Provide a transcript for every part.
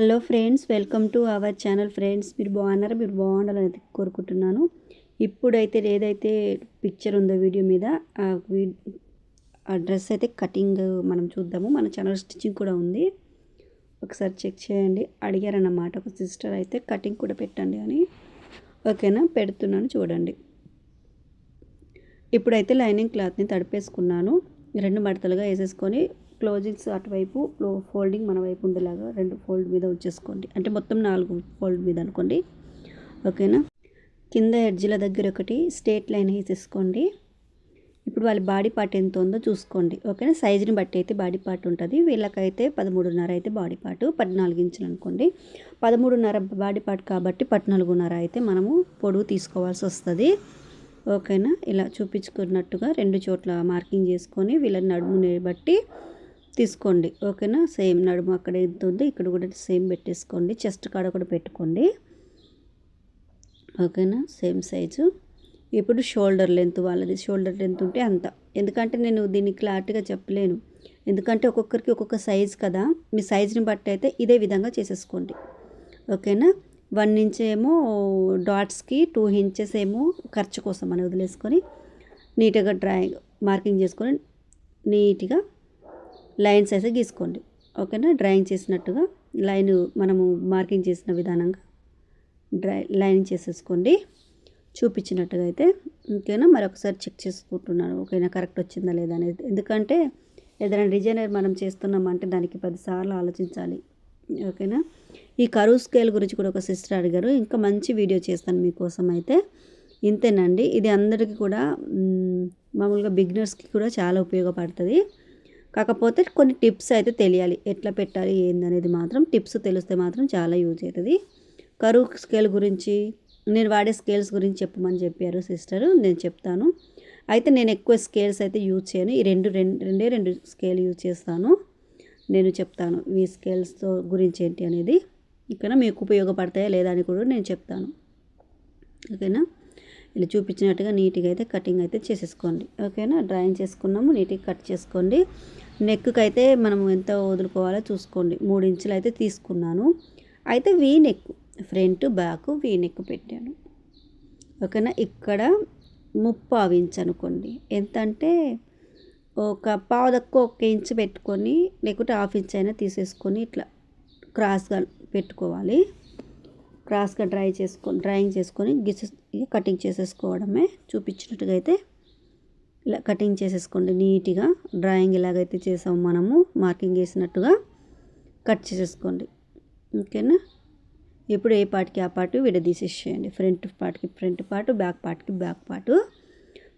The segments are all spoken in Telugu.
Hello friends welcome to our channel friends. మీరు బాగున్నారా? మీరు బాగుండాలని అయితే కోరుకుంటున్నాను. ఇప్పుడైతే ఏదైతే పిక్చర్ ఉందో వీడియో మీద ఆ వీ- ఆ డ్రెస్ అయితే కటింగ్ మనం చూద్దాము. మన ఛానల్ స్టిచ్చింగ్ కూడా ఉంది. ఒకసారి చెక్ చేయండి. అడిగారన్నమాట. ఒక సిస్టర్ అయితే కటింగ్ కూడా పెట్టండి అని. ఓకేనా? పెడుతున్నాను చూడండి. ఇప్పుడైతే లైనింగ్ క్లాత్ని తడిపేసుకున్నాను. రెండు మడతలుగా వేసేసుకొని క్లోజింగ్స్ అటువైపు ఫోల్డింగ్ మన వైపు ఉండేలాగా రెండు ఫోల్డ్ మీద ఉంచేసుకోండి. అంటే మొత్తం నాలుగు ఫోల్డ్ మీద అనుకోండి. ఓకేనా? కింద ఎడ్జిల దగ్గర ఒకటి స్ట్రేట్ లైన్ వేసేసుకోండి. ఇప్పుడు వాళ్ళ బాడీ పార్ట్ ఎంత ఉందో చూసుకోండి. ఓకేనా? సైజుని బట్టి అయితే బాడీ పార్ట్ ఉంటుంది. వీళ్ళకైతే పదమూడున్నర అయితే బాడీ పార్ట్ పద్నాలుగు ఇంచులు అనుకోండి. పదమూడున్నర బాడీ పార్ట్ కాబట్టి పద్నాలుగున్నర అయితే మనము పొడవు తీసుకోవాల్సి వస్తుంది. ఓకేనా? ఇలా చూపించుకున్నట్టుగా రెండు చోట్ల మార్కింగ్ చేసుకొని వీళ్ళ నడుముని బట్టి తీసుకోండి ఓకేనా? సేమ్ నడుము అక్కడ ఎంత ఉంది ఇక్కడ కూడా సేమ్ పెట్టేసుకోండి. చెస్ట్ కాడ కూడా పెట్టుకోండి. ఓకేనా? Same size. ఇప్పుడు షోల్డర్ లెంత్ వాళ్ళది. షోల్డర్ లెంత్ ఉంటే అంత. ఎందుకంటే నేను దీన్ని క్లారిటీగా చెప్పలేను. ఎందుకంటే ఒక్కొక్కరికి ఒక్కొక్క సైజ్ కదా. మీ సైజుని బట్టి అయితే ఇదే విధంగా చేసేసుకోండి. ఓకేనా? వన్ ఇంచ్ ఏమో డాట్స్కి టూ ఇంచెస్ ఏమో ఖర్చు కోసం అని వదిలేసుకొని నీట్గా డ్రాయింగ్ మార్కింగ్ చేసుకొని నీట్గా లైన్స్ అయితే గీసుకోండి. ఓకేనా? డ్రాయింగ్ చేసినట్టుగా లైన్ మనము మార్కింగ్ చేసిన విధానంగా డ్రై లైన్ చేసేసుకోండి. చూపించినట్టుగా అయితే ఓకేనా? మరొకసారి చెక్ చేసుకుంటున్నాను ఓకేనా? కరెక్ట్ వచ్చిందా లేదా అనేది. ఎందుకంటే ఏదైనా డిజైనర్ మనం చేస్తున్నామంటే దానికి పదిసార్లు ఆలోచించాలి. ఓకేనా? ఈ కరువు స్కేల్ గురించి కూడా ఒక సిస్టర్ అడిగారు. ఇంకా మంచి వీడియో చేస్తాను మీకోసం అయితే. ఇంతేనండి. ఇది అందరికీ కూడా మామూలుగా బిగినర్స్కి కూడా చాలా ఉపయోగపడుతుంది. కాకపోతే కొన్ని టిప్స్ అయితే తెలియాలి. ఎట్లా పెట్టాలి ఏందనేది మాత్రం టిప్స్ తెలిస్తే మాత్రం చాలా యూజ్ అవుతుంది. కరువు స్కేల్ గురించి నేను వాడే స్కేల్స్ గురించి చెప్పమని చెప్పారు సిస్టర్ నేను చెప్తాను. అయితే నేను ఎక్కువ స్కేల్స్ అయితే యూజ్ చేయను. ఈ రెండు రెండు రెండే రెండు స్కేల్ యూజ్ చేస్తాను. నేను చెప్తాను ఈ స్కేల్స్తో గురించి ఏంటి అనేది. ఇక్కడ మీకు ఉపయోగపడతాయా లేదా అని కూడా నేను చెప్తాను. ఓకేనా? ఇలా చూపించినట్టుగా నీట్గా అయితే కటింగ్ అయితే చేసేసుకోండి. ఓకేనా? డ్రాయింగ్ చేసుకున్నాము నీట్గా కట్ చేసుకోండి. నెక్కి అయితే మనం ఎంత వదులుకోవాలో చూసుకోండి. మూడు ఇంచులు అయితే తీసుకున్నాను. అయితే V neck front back V neck పెట్టాను. ఓకేనా? ఇక్కడ ముప్పావు ఇంచ్ అనుకోండి. ఎంత అంటే ఒక పావు తక్కువ ఒక ఇంచ్ పెట్టుకొని లేకుంటే హాఫ్ ఇంచ్ అయినా తీసేసుకొని ఇట్లా క్రాస్గా పెట్టుకోవాలి. క్రాస్గా డ్రై చేసుకొని డ్రాయింగ్ చేసుకొని గిసె కటింగ్ చేసేసుకోవడమే చూపించినట్టుగా అయితే ఇలా కటింగ్ చేసేసుకోండి నీట్గా. డ్రాయింగ్ ఎలాగైతే చేసామో మనము మార్కింగ్ వేసినట్టుగా కట్ చేసేసుకోండి. ఓకేనా? ఇప్పుడు ఏ పార్ట్కి ఆ పార్ట్ విడదీసేసేయండి. ఫ్రంట్ పార్ట్కి ఫ్రంట్ పార్ట్ బ్యాక్ పార్ట్కి బ్యాక్ పార్ట్.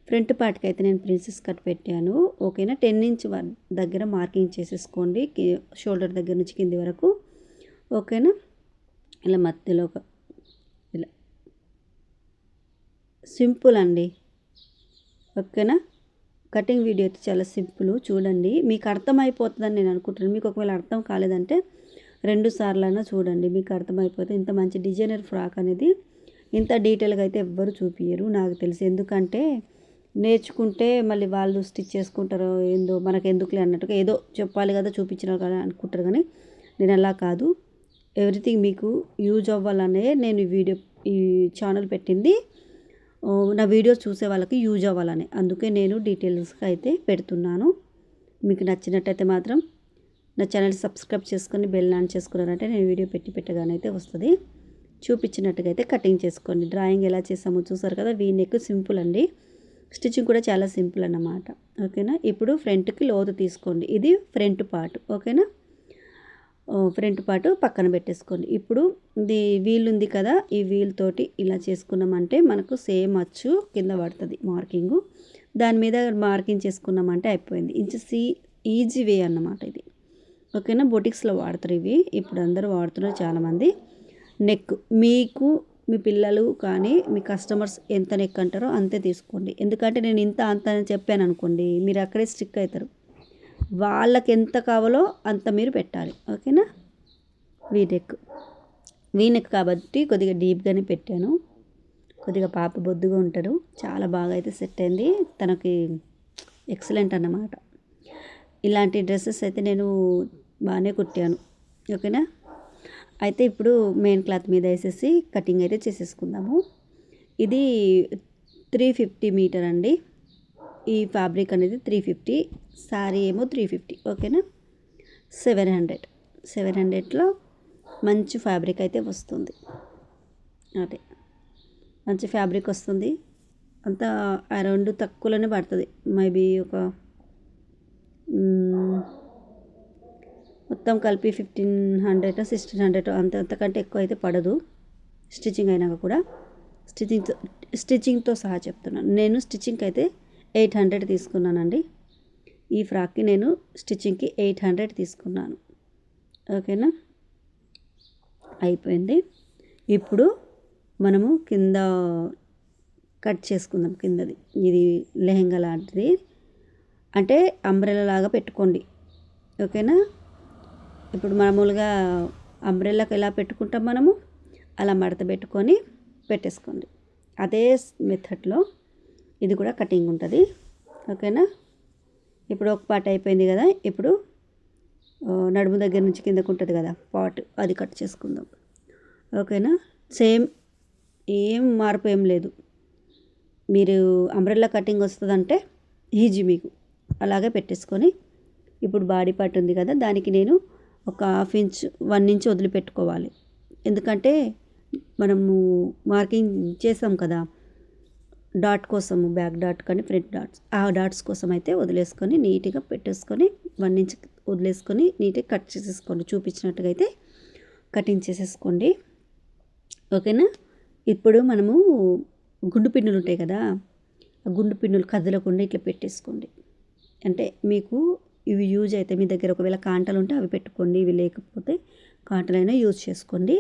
ఫ్రంట్ పార్ట్కి అయితే నేను ప్రిన్సెస్ కట్ పెట్టాను. ఓకేనా? టెన్ ఇంచ్ దగ్గర మార్కింగ్ చేసేసుకోండి. షోల్డర్ దగ్గర నుంచి కింది వరకు. ఓకేనా? ఇలా మధ్యలో ఒక ఇలా. సింపుల్ అండి. ఓకేనా? కటింగ్ వీడియో అయితే చాలా సింపుల్. చూడండి. మీకు అర్థమైపోతుందని నేను అనుకుంటున్నాను. మీకు ఒకవేళ అర్థం కాలేదంటే రెండు సార్లు అయినా చూడండి. మీకు అర్థమైపోతే ఇంత మంచి డిజైనర్ ఫ్రాక్ అనేది ఇంత డీటెయిల్గా అయితే ఎవ్వరు చూపించరు నాకు తెలిసి. ఎందుకంటే నేర్చుకుంటే మళ్ళీ వాళ్ళు స్టిచ్ చేసుకుంటారో ఏందో మనకు ఎందుకులే అన్నట్టుగా ఏదో చెప్పాలి కదా చూపించినారు కదా అనుకుంటారు కానీ నేను అలా కాదు. ఎవ్రీథింగ్ మీకు యూజ్ అవ్వాలనే నేను ఈ వీడియో ఈ ఛానల్ పెట్టింది. నా వీడియోస్ చూసే వాళ్ళకి యూజ్ అవ్వాలని. అందుకే నేను డీటెయిల్స్గా అయితే పెడుతున్నాను. మీకు నచ్చినట్టయితే మాత్రం నా ఛానల్ సబ్స్క్రైబ్ చేసుకొని బెల్ ఆన్ చేసుకున్నారంటే నేను వీడియో పెట్టి పెట్టగానే అయితే వస్తుంది. చూపించినట్టుగా అయితే కటింగ్ చేసుకోండి. డ్రాయింగ్ ఎలా చేసామో చూసారు కదా వీ నెక్ సింపుల్ అండి. స్టిచ్చింగ్ కూడా చాలా సింపుల్ అన్నమాట. ఓకేనా? ఇప్పుడు ఫ్రంట్కి లోతు తీసుకోండి. ఇది ఫ్రంట్ పార్ట్. ఓకేనా? ఫ్రంట్ పార్ట్ పక్కన పెట్టేసుకోండి. ఇప్పుడు ఇది వీల్ ఉంది కదా ఈ వీల్ తోటి ఇలా చేసుకున్నామంటే మనకు సేమ్ అచ్చు కింద పడుతుంది మార్కింగు. దాని మీద మార్కింగ్ చేసుకున్నామంటే అయిపోయింది. ఇంచెస్ ఈజీ వే అన్నమాట ఇది. ఓకేనా? బొటిక్స్లో వాడతారు ఇవి. ఇప్పుడు అందరూ వాడుతున్నారు చాలామంది. నెక్ మీకు మీ పిల్లలు కానీ మీ కస్టమర్స్ ఎంత నెక్ అంటారో అంతే తీసుకోండి. ఎందుకంటే నేను ఇంత అంత అని చెప్పాను అనుకోండి మీరు అక్కడే స్టిక్ అవుతారు. వాళ్ళకి ఎంత కావాలో అంత మీరు పెట్టాలి. ఓకేనా? వీనెక్ వీనెక్ కాబట్టి కొద్దిగా డీప్గానే పెట్టాను. కొద్దిగా పాప బొద్దుగా ఉంటారు చాలా బాగా అయితే సెట్ అయింది. తనకి ఎక్సలెంట్ అన్నమాట. ఇలాంటి డ్రెస్సెస్ అయితే నేను బాగానే కుట్టాను. ఓకేనా? అయితే ఇప్పుడు మెయిన్ క్లాత్ మీద వేసేసి కటింగ్ అయితే చేసేసుకుందాము. ఇది త్రీ ఫిఫ్టీ మీటర్ అండి. ఈ ఫ్యాబ్రిక్ అనేది త్రీ ఫిఫ్టీ శారీ ఏమో త్రీ ఫిఫ్టీ ఓకేనా? Seven hundred. సెవెన్ హండ్రెడ్లో మంచి ఫ్యాబ్రిక్ అయితే వస్తుంది. అదే. మంచి ఫ్యాబ్రిక్ వస్తుంది. అంతా అరౌండ్ తక్కువలోనే పడుతుంది. మేబీ ఒక మొత్తం కలిపి ఫిఫ్టీన్ హండ్రెడ్ సిక్స్టీన్ హండ్రెడ్ అంత అంతకంటే ఎక్కువ అయితే పడదు. స్టిచ్చింగ్ అయినాక కూడా. స్టిచ్చింగ్తో స్టిచ్చింగ్తో సహా చెప్తున్నాను. నేను స్టిచ్చింగ్కి అయితే ఎయిట్ హండ్రెడ్ తీసుకున్నానండి. ఈ ఫ్రాక్కి నేను స్టిచ్చింగ్కి ఎయిట్ హండ్రెడ్ తీసుకున్నాను. ఓకేనా? అయిపోయింది. ఇప్పుడు మనము కింద కట్ చేసుకుందాం కిందది. ఇది లెహెంగా లాంటిది. అంటే అంబ్రెల్లా లాగా పెట్టుకోండి. ఓకేనా? ఇప్పుడు మామూలుగా అంబ్రెల్లాకి ఎలా పెట్టుకుంటాం మనము? అలా మడత పెట్టుకొని పెట్టేసుకోండి. అదే మెథడ్లో ఇది కూడా కటింగ్ ఉంటుంది. ఓకేనా? ఇప్పుడు ఒక పార్ట్ అయిపోయింది కదా ఇప్పుడు నడుము దగ్గర నుంచి కిందకు ఉంటుంది కదా పార్ట్ అది కట్ చేసుకుందాం. ఓకేనా? సేమ్ ఏం మార్పు ఏం లేదు. మీరు అంబ్రెల్లా కటింగ్ వస్తుందంటే ఈజీ మీకు. అలాగే పెట్టేసుకొని ఇప్పుడు బాడీ పార్ట్ ఉంది కదా దానికి నేను ఒక హాఫ్ ఇంచ్ వన్ ఇంచ్ వదిలిపెట్టుకోవాలి. ఎందుకంటే మనము మార్కింగ్ చేసాం కదా డాట్ కోసము బ్యాక్ డాట్ కానీ ఫ్రంట్ డాట్స్. ఆ డాట్స్ కోసం అయితే వదిలేసుకొని నీట్గా పెట్టేసుకొని వన్ ఇంచ్ వదిలేసుకొని నీట్గా కట్ చేసేసుకోండి. చూపించినట్టుగా అయితే కటింగ్ చేసేసుకోండి. ఓకేనా? ఇప్పుడు మనము గుండు పిన్నులు ఉంటాయి కదా ఆ గుండు పిన్నులు కదలకుండా ఇట్లా పెట్టేసుకోండి. అంటే మీకు ఇవి యూజ్ అయితే మీ దగ్గర ఒకవేళ కాంటలు ఉంటే అవి పెట్టుకోండి. ఇవి లేకపోతే కాంటలైనా యూజ్ చేసుకోండి.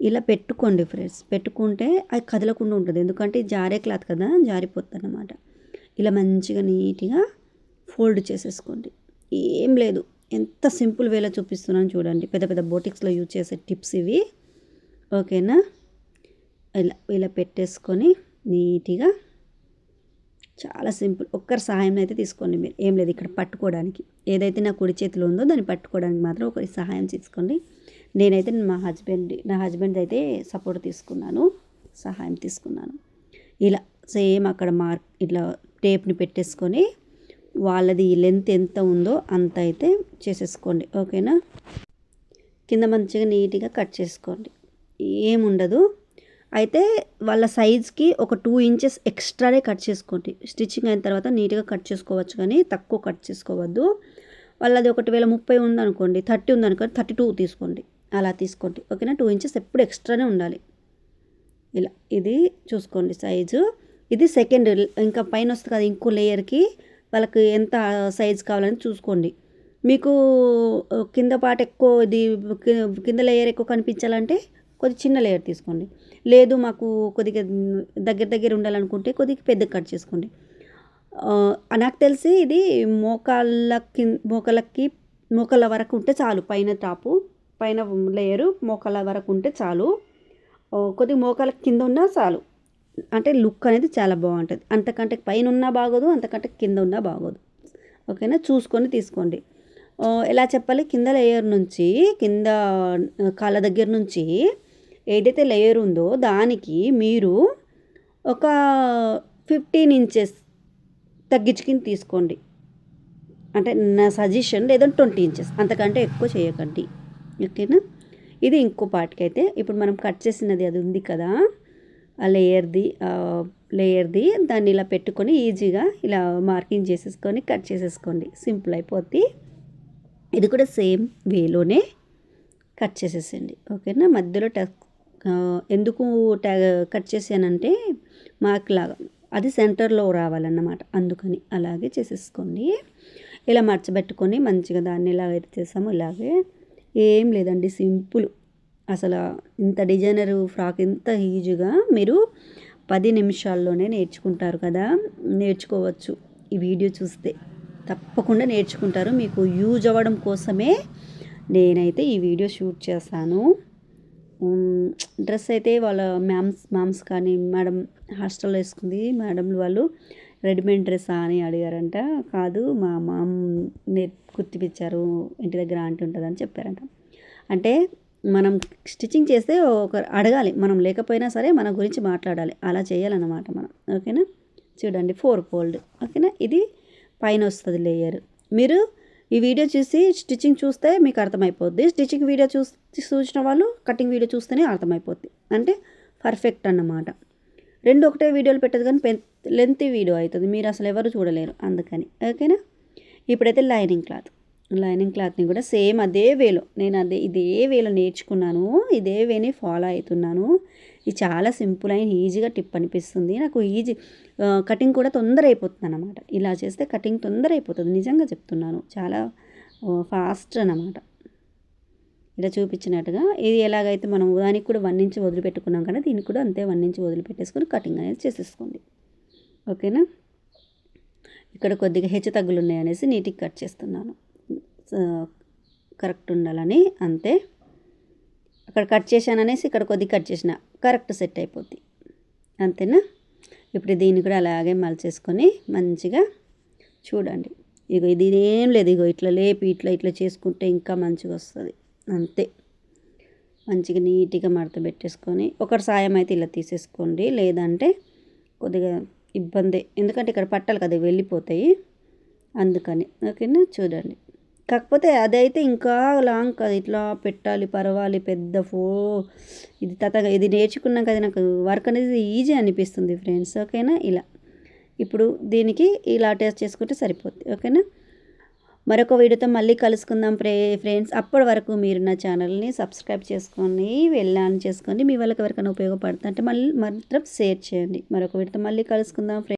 ఇలా పెట్టుకోండి ఫ్రెండ్స్. పెట్టుకుంటే అది కదలకుండా ఉంటుంది. ఎందుకంటే జారే క్లాత్ కదా జారిపోతుంది అన్నమాట ఇలా మంచిగా నీట్గా ఫోల్డ్ చేసేసుకోండి. ఏం లేదు. ఎంత సింపుల్ వేలో చూపిస్తున్నాను చూడండి. పెద్ద పెద్ద బోటిక్స్లో యూజ్ చేసే టిప్స్ ఇవి. ఓకేనా? ఇలా ఇలా పెట్టేసుకొని నీట్గా చాలా సింపుల్. ఒక్కరి సహాయం అయితే తీసుకోండి మీరు. ఏం లేదు ఇక్కడ పట్టుకోవడానికి. ఏదైతే నా కుడి చేతిలో ఉందో దాన్ని పట్టుకోవడానికి మాత్రం ఒకరి సహాయం తీసుకోండి. నేనైతే మా హస్బెండ్ నా హస్బెండ్ అయితే సపోర్ట్ తీసుకున్నాను సహాయం తీసుకున్నాను. ఇలా సేమ్ అక్కడ మార్క్ ఇట్లా టేప్ని పెట్టేసుకొని వాళ్ళది లెంత్ ఎంత ఉందో అంత అయితే చేసేసుకోండి ఓకేనా? కింద మంచిగా నీట్గా కట్ చేసుకోండి. ఏముండదు. అయితే వాళ్ళ సైజ్కి ఒక టూ ఇంచెస్ ఎక్స్ట్రానే కట్ చేసుకోండి. స్టిచ్చింగ్ అయిన తర్వాత నీట్గా కట్ చేసుకోవచ్చు కానీ తక్కువ కట్ చేసుకోవద్దు. వాళ్ళది ఒకటి వేల ముప్పై ఉందనుకోండి థర్టీ ఉందనుకోండి థర్టీ టూ తీసుకోండి. అలా తీసుకోండి. ఓకేనా? టూ ఇంచెస్ ఎప్పుడు ఎక్స్ట్రానే ఉండాలి. ఇలా ఇది చూసుకోండి సైజు ఇది సెకండ్ ఇంకా పైన వస్తుంది కదా ఇంకో లేయర్కి వాళ్ళకి ఎంత సైజ్ కావాలని చూసుకోండి. మీకు కింద పాట ఎక్కువ ఇది కింద లేయర్ ఎక్కువ కనిపించాలంటే కొద్ది చిన్న లేయర్ తీసుకోండి. లేదు మాకు కొద్దిగా దగ్గర దగ్గర ఉండాలనుకుంటే కొద్దిగా పెద్ద కట్ చేసుకోండి. నాకు తెలిసి ఇది మోకాళ్ళ కింద మోకాళ్ళకి మోకాళ్ళ వరకు ఉంటే చాలు పైన టాపు పైన లేయరు మోకాళ్ళ వరకు ఉంటే చాలు. కొద్ది కొద్దిగా కింద ఉన్నా చాలు. అంటే లుక్ అనేది చాలా బాగుంటుంది. అంతకంటే పైన ఉన్నా బాగోదు అంతకంటే కింద ఉన్నా బాగోదు. ఓకేనా? చూసుకొని తీసుకోండి. ఎలా చెప్పాలి? కింద లేయర్ నుంచి కింద కాళ్ళ దగ్గర నుంచి ఏదైతే లేయర్ ఉందో దానికి మీరు ఒక ఫిఫ్టీన్ ఇంచెస్ తగ్గించుకుని తీసుకోండి. అంటే నా సజెషన్ లేదంటే ట్వంటీ ఇంచెస్. అంతకంటే ఎక్కువ చేయకండి. ఓకేనా? ఇది ఇంకో పార్ట్కి అయితే ఇప్పుడు మనం కట్ చేసినది అది ఉంది కదా ఆ లేయర్ది లేయర్ది దాన్ని ఇలా పెట్టుకొని ఈజీగా ఇలా మార్కింగ్ చేసేసుకొని కట్ చేసేసుకోండి. సింపుల్ అయిపోద్ది. ఇది కూడా సేమ్ వేలోనే కట్ చేసేసేయండి. ఓకేనా? మధ్యలో టక్ ఎందుకు టా కట్ చేసానంటే మార్క్ లాగా అది సెంటర్లో రావాలన్నమాట. అందుకని అలాగే చేసేసుకోండి. ఇలా మర్చబెట్టుకొని మంచిగా దాన్ని ఎలాగైతే చేసామో ఇలాగే ఏం లేదండి సింపుల్. అసలు ఇంత డిజైనర్ ఫ్రాక్ ఇంత ఈజీగా మీరు పది నిమిషాల్లోనే నేర్చుకుంటారు కదా? నేర్చుకోవచ్చు. ఈ వీడియో చూస్తే తప్పకుండా నేర్చుకుంటారు. మీకు యూజ్ అవ్వడం కోసమే నేనైతే ఈ వీడియో షూట్ చేస్తాను. డ్రెస్ అయితే వాళ్ళ మ్యామ్స్ మ్యామ్స్ కానీ మేడం హాస్టల్లో వేసుకుంది మేడం వాళ్ళు రెడీమేడ్ డ్రెస్సా అని అడిగారంట. కాదు మా మామ్ నే కుట్టిపించారు ఇంటి దగ్గర ఆంటీ ఉంటుందని చెప్పారంట. అంటే మనం స్టిచ్చింగ్ చేస్తే ఒక అడగాలి. మనం లేకపోయినా సరే మన గురించి మాట్లాడాలి. అలా చేయాలన్నమాట మనం. ఓకేనా? చూడండి ఫోర్ ఫోల్డ్. ఓకేనా? ఇది పైన వస్తుంది లేయర్. మీరు ఈ వీడియో చూసి స్టిచ్చింగ్ చూస్తే మీకు అర్థమైపోద్ది. స్టిచ్చింగ్ వీడియో చూసి చూసిన వాళ్ళు కటింగ్ వీడియో చూస్తేనే అర్థమైపోద్ది. అంటే పర్ఫెక్ట్ అన్నమాట. రెండు ఒకటే వీడియోలు పెట్టదు కానీ పెన్ లెంత్ వీడియో అవుతుంది మీరు అసలు ఎవరు చూడలేరు అందుకని. ఓకేనా? ఇప్పుడైతే లైనింగ్ క్లాత్ లైనింగ్ క్లాత్ని కూడా సేమ్ అదే వేలో. నేను అదే ఇదే వేలో నేర్చుకున్నాను. ఇదే వేని ఫాలో అవుతున్నాను. ఇది చాలా సింపుల్ అయిన ఈజీగా టిప్ అనిపిస్తుంది. నాకు ఈజీ కటింగ్ కూడా తొందర అయిపోతుంది అనమాట ఇలా చేస్తే కటింగ్ తొందర అయిపోతుంది నిజంగా చెప్తున్నాను. చాలా ఫాస్ట్ అన్నమాట. ఇలా చూపించినట్టుగా ఇది ఎలాగైతే మనం దానికి కూడా వన్ ఇంచ్ వదిలిపెట్టుకున్నాం కదా దీనికి కూడా అంతే వన్ ఇంచ్ వదిలిపెట్టేసుకొని కటింగ్ అనేది చేసేసుకోండి. ఓకేనా? ఇక్కడ కొద్దిగా హెచ్చు తగ్గులు ఉన్నాయనేసి నీట్గా కట్ చేస్తున్నాను. కరెక్ట్ ఉండాలని అంతే. అక్కడ కట్ చేశాననేసి ఇక్కడ కొద్దిగా కట్ చేసిన కరెక్ట్ సెట్ అయిపోద్ది. అంతేనా? ఇప్పుడు దీన్ని కూడా అలాగే మలచేసుకొని మంచిగా చూడండి. ఇగో ఇది ఏం లేదు ఇగో ఇట్లా లేపి ఇట్లా ఇట్లా చేసుకుంటే ఇంకా మంచిగా వస్తుంది. అంతే. మంచిగా నీట్గా మడత పెట్టేసుకొని ఒకటి సాయం అయితే ఇలా తీసేసుకోండి. లేదంటే కొద్దిగా ఇబ్బంది. ఎందుకంటే ఇక్కడ పట్టాలి కదా వెళ్ళిపోతాయి. అందుకని ఓకేనా? చూడండి. కాకపోతే అదైతే ఇంకా లాంగ్ కదా. ఇట్లా పెట్టాలి పరవాలి పెద్ద ఫో ఇది తత ఇది నేర్చుకున్నాక అది నాకు వర్క్ అనేది ఈజీ అనిపిస్తుంది ఫ్రెండ్స్. ఓకేనా? ఇలా. ఇప్పుడు దీనికి ఇలా టేస్ట్ చేసుకుంటే సరిపోద్ది. ఓకేనా? మరొక వీడియోతో మళ్ళీ కలుసుకుందాం ప్రే ఫ్రెండ్స్. అప్పటి వరకు మీరు నా ఛానల్ని సబ్స్క్రైబ్ చేసుకొని వెళ్ళాలని చేసుకోండి. మీ వాళ్ళకి ఎవరికైనా ఉపయోగపడుతుంది అంటే మళ్ళీ మాత్రం షేర్ చేయండి. మరొక వీడియోతో మళ్ళీ కలుసుకుందాం ఫ్రెండ్స్